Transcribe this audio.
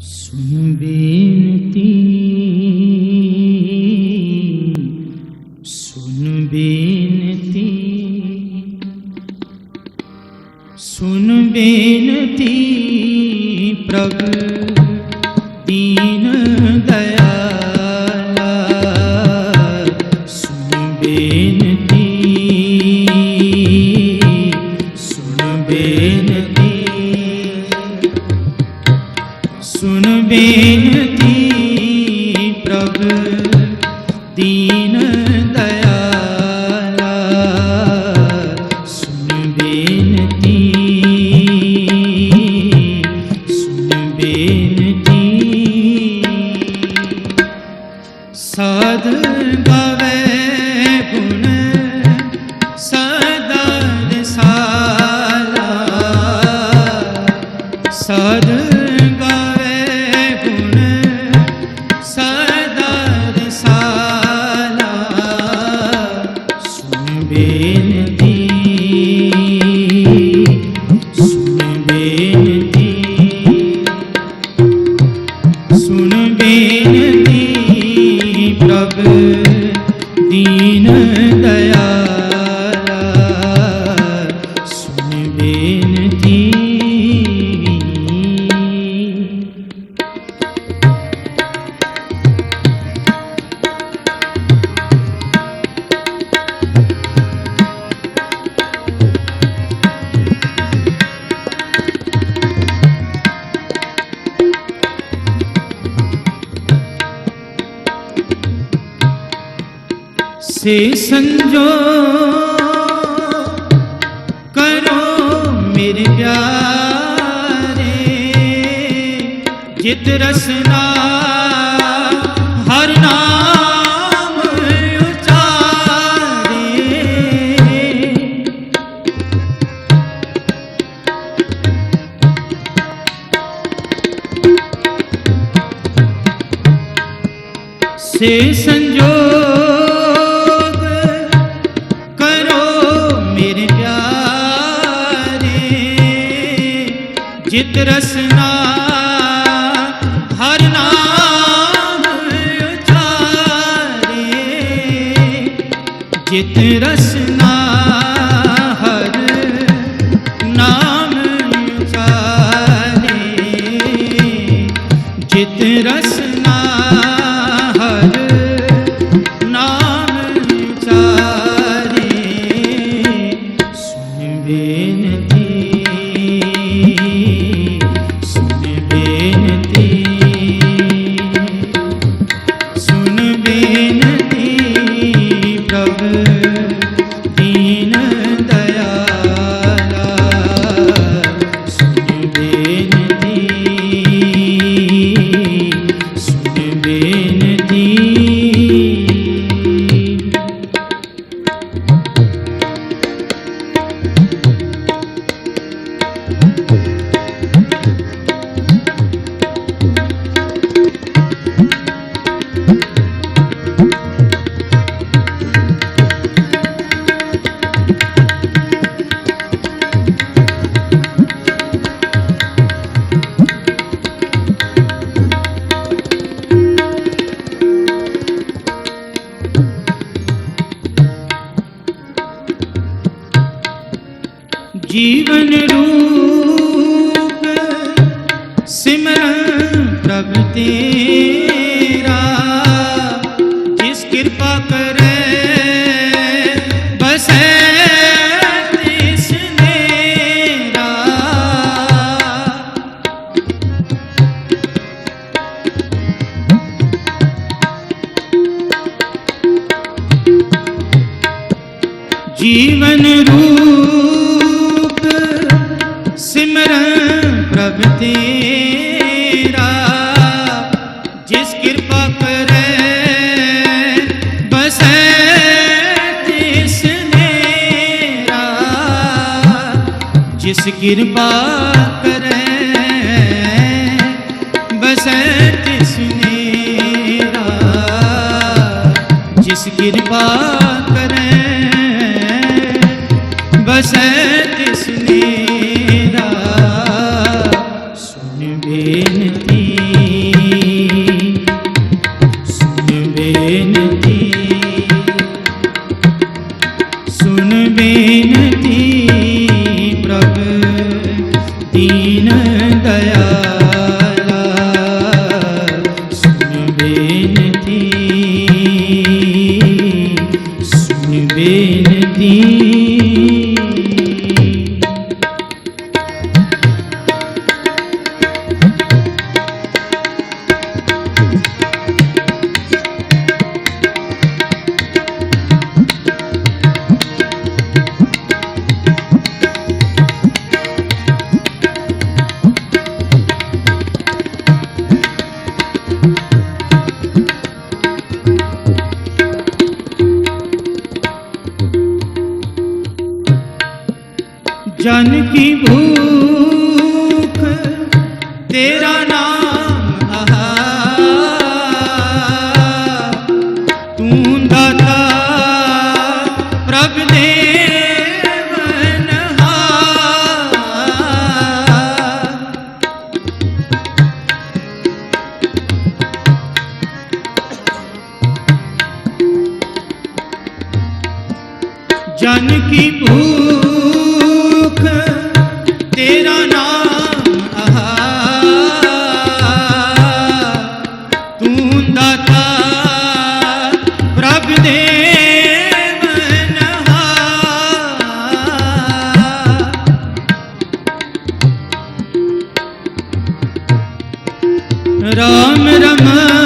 ਸੁਨ ਬੇਨਤੀ ਸੁਨ ਬੇਨਤੀ ਸੁਨ ਬੇਨਤੀ ਪ੍ਰਭ ਦੀਨ ਸਾਧ ਗਾਵੇ ಮೀನ ਸੇ ਸੰਜੋ ਕਰੋ ਮੇਰੇ ਪਿਆਰੇ। ਜਿਤ ਰਸਨਾ ਹਰ ਨਾਮ ਉਚਾਰੇ। ਸੇ ਸੰਜੋਗ ਜਿਤ ਰਸਨਾ ਹਰ ਨਾਮ ਉਚਾਰੇ ਜਿਤ ਰਸਨਾ ਜੀਵਨ ਰੂਪ ਸਿਮਰਨ ਪ੍ਰਭ ਤੇਰਾ ਜਿਸ ਕਿਰਪਾ ਕਰੇ ਬਸੈ ਤਿਸ ਨੇਰਾ ਪ੍ਰਭ ਤੇਰਾ ਜਿਸ ਕਿਰਪਾ ਕਰੇ ਬਸੈ ਤਿਸ ਨੇਰਾ ਜਿਸ ਕਿਰਪਾ ਕਰੇ ਬਸੈ ਤਿਸ ਨੇਰਾ ਜਿਸ ਕਿਰਪਾ ਬੇਨਤੀ ਪ੍ਰਭ ਦੀਨ ਦਇਆਲਾ। ਸੁਣ ਬੇਨਤੀ ਸੁਣ ਬੇਨਤੀ। ਜਨ ਕੀ ਭੂਖ ਤੇਰਾ ਰਾਮ ਰਮਾ